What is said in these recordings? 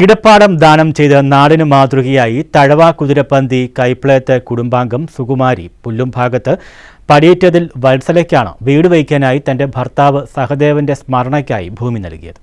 കിടപ്പാടം ദാനം ചെയ്ത് നാടിന് മാതൃകയായി തഴവ കുതിരപ്പന്തി കൈപ്പിളയത്ത് കുടുംബാംഗം സുകുമാരി പുല്ലുംഭാഗത്ത് പടിയേറ്റതിൽ വത്സലയ്ക്കാണ് വീട് വയ്ക്കാനായി തന്റെ ഭർത്താവ് സഹദേവന്റെ സ്മരണയ്ക്കായി ഭൂമി നൽകിയത്.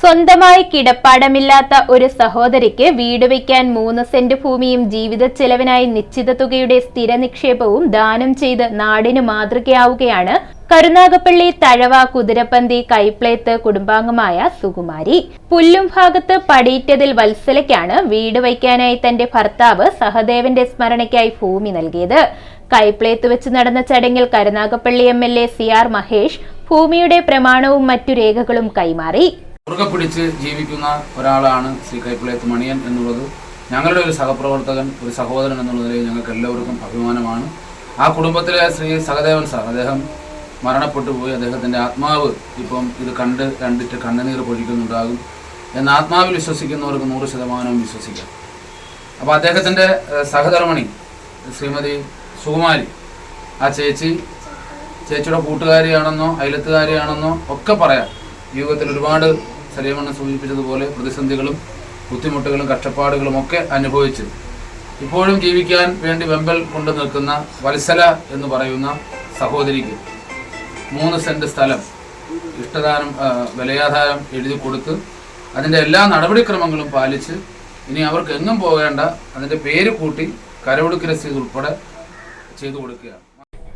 സ്വന്തമായി കിടപ്പാടമില്ലാത്ത ഒരു സഹോദരിക്ക് വീട് വയ്ക്കാൻ മൂന്ന് സെന്റ് ഭൂമിയും ജീവിത ചെലവിനായി നിശ്ചിത തുകയുടെ സ്ഥിര നിക്ഷേപവും ദാനം ചെയ്ത് നാടിന് മാതൃകയാവുകയാണ് കരുനാഗപ്പള്ളി തഴവ കുതിരപ്പന്തി കൈപ്ലേത്ത് കുടുംബാംഗമായ സുകുമാരി. പുല്ലും ഭാഗത്ത് പടിയിറ്റതിൽ വത്സലയ്ക്കാണ് വീട് വയ്ക്കാനായി തന്റെ ഭർത്താവ് സഹദേവന്റെ സ്മരണയ്ക്കായി ഭൂമി നൽകിയത്. കൈപ്ലേത്ത് വെച്ച് നടന്ന ചടങ്ങിൽ Karunagappally M L A C R Mahesh ഭൂമിയുടെ പ്രമാണവും മറ്റു രേഖകളും കൈമാറി. പിടിച്ച് ജീവിക്കുന്ന ഒരാളാണ് ശ്രീ കൈപ്പിളയത്ത് മണിയൻ എന്നുള്ളത്. ഞങ്ങളുടെ ഒരു സഹപ്രവർത്തകൻ ഒരു സഹോദരൻ എന്നുള്ളതിൽ ഞങ്ങൾക്ക് എല്ലാവർക്കും അഭിമാനമാണ്. ആ കുടുംബത്തിലെ ശ്രീ സഹദേവൻ സാർ അദ്ദേഹം മരണപ്പെട്ടു പോയി അദ്ദേഹത്തിന്റെ ആത്മാവ് ഇപ്പം ഇത് കണ്ട് കണ്ടിട്ട് കണ്ണുനീർ പൊഴിക്കുന്നുണ്ടാകും. എന്ന് ആത്മാവിൽ വിശ്വസിക്കുന്നവർക്ക് നൂറ് ശതമാനവും വിശ്വസിക്കാം. അപ്പോൾ അദ്ദേഹത്തിന്റെ സഹധർമ്മണി ശ്രീമതി സുകുമാരി ആ ചേച്ചി ചേച്ചിയുടെ കൂട്ടുകാരിയാണെന്നോ അയലത്തുകാരിയാണെന്നോ ഒക്കെ പറയാം. യുഗത്തിൽ ഒരുപാട് സരീമണ്ണം സൂചിപ്പിച്ചതുപോലെ പ്രതിസന്ധികളും ബുദ്ധിമുട്ടുകളും കഷ്ടപ്പാടുകളും ഒക്കെ അനുഭവിച്ച് ഇപ്പോഴും ജീവിക്കാൻ വേണ്ടി വെമ്പൽ കൊണ്ടു നിൽക്കുന്ന വത്സല എന്ന് പറയുന്ന സഹോദരിക്ക് മൂന്ന് സെന്റ് സ്ഥലം ഇഷ്ടദാനം വിലയാധാരം എഴുതി കൊടുത്ത് അതിന്റെ എല്ലാ നടപടിക്രമങ്ങളും പാലിച്ച് ഇനി അവർക്ക് എങ്ങും പോകേണ്ട അതിന്റെ പേര് കൂട്ടി കരവൊടുക്ക് രസീത് ഉൾപ്പെടെ ചെയ്തു കൊടുക്കുകയാണ്.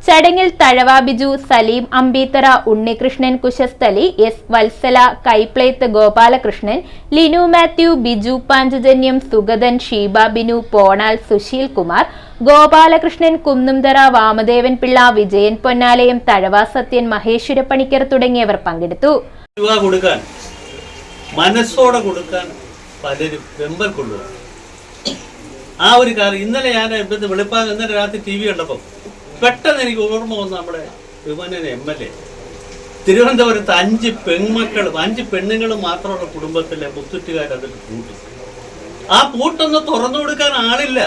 ചടങ്ങിൽ തഴവ ബിജു സലീം അമ്പീത്തറ ഉണ്ണികൃഷ്ണൻ കുശസ്ഥലി എസ് വത്സല കൈപ്ലേത്ത് ഗോപാലകൃഷ്ണൻ ലിനു മാത്യു ബിജു പാഞ്ചജന്യം സുഗതൻ ഷീബ ബിനു പോണാൽ സുശീൽ കുമാർ ഗോപാലകൃഷ്ണൻ കുന്നുംതറ വാമദേവൻ പിള്ള വിജയൻ പൊന്നാലയം തഴവ സത്യൻ മഹേശ്വരപ്പണിക്കർ തുടങ്ങിയവർ പങ്കെടുത്തു. കൊടുക്കാൻ മനസ്സോടെ കൊടുക്കാൻ പലരും വെമ്പൽ കൊള്ളുക. ആ ഒരു കാര്യം ഇന്നലെ ഞാൻ വെളുപ്പാൻ ഇന്നലെ രാത്രി ടി വി കണ്ടപ്പോൾ പെട്ടെന്ന് എനിക്ക് ഓർമ്മ വന്നു നമ്മുടെ വിമനൻ എം എൽ എ. തിരുവനന്തപുരത്ത് അഞ്ച് പെൺമക്കളും അഞ്ച് പെണ്ണുങ്ങളും മാത്രമുള്ള കുടുംബത്തിലെ മുത്തുറ്റുകാർ അതിൽ കൂട്ടും ആ പൂട്ടൊന്ന് തുറന്നു കൊടുക്കാൻ ആളില്ല.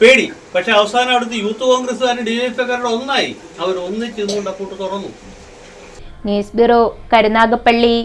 പേടി. പക്ഷെ അവസാനം അവിടുത്തെ യൂത്ത് കോൺഗ്രസ്സുകാരും ഡി എഫ് എക്കാരുടെ ഒന്നായി. അവർ ഒന്നിച്ച് നിന്നുകൊണ്ട് ആ പൂട്ട് തുറന്നു. News bureau Karunagappally.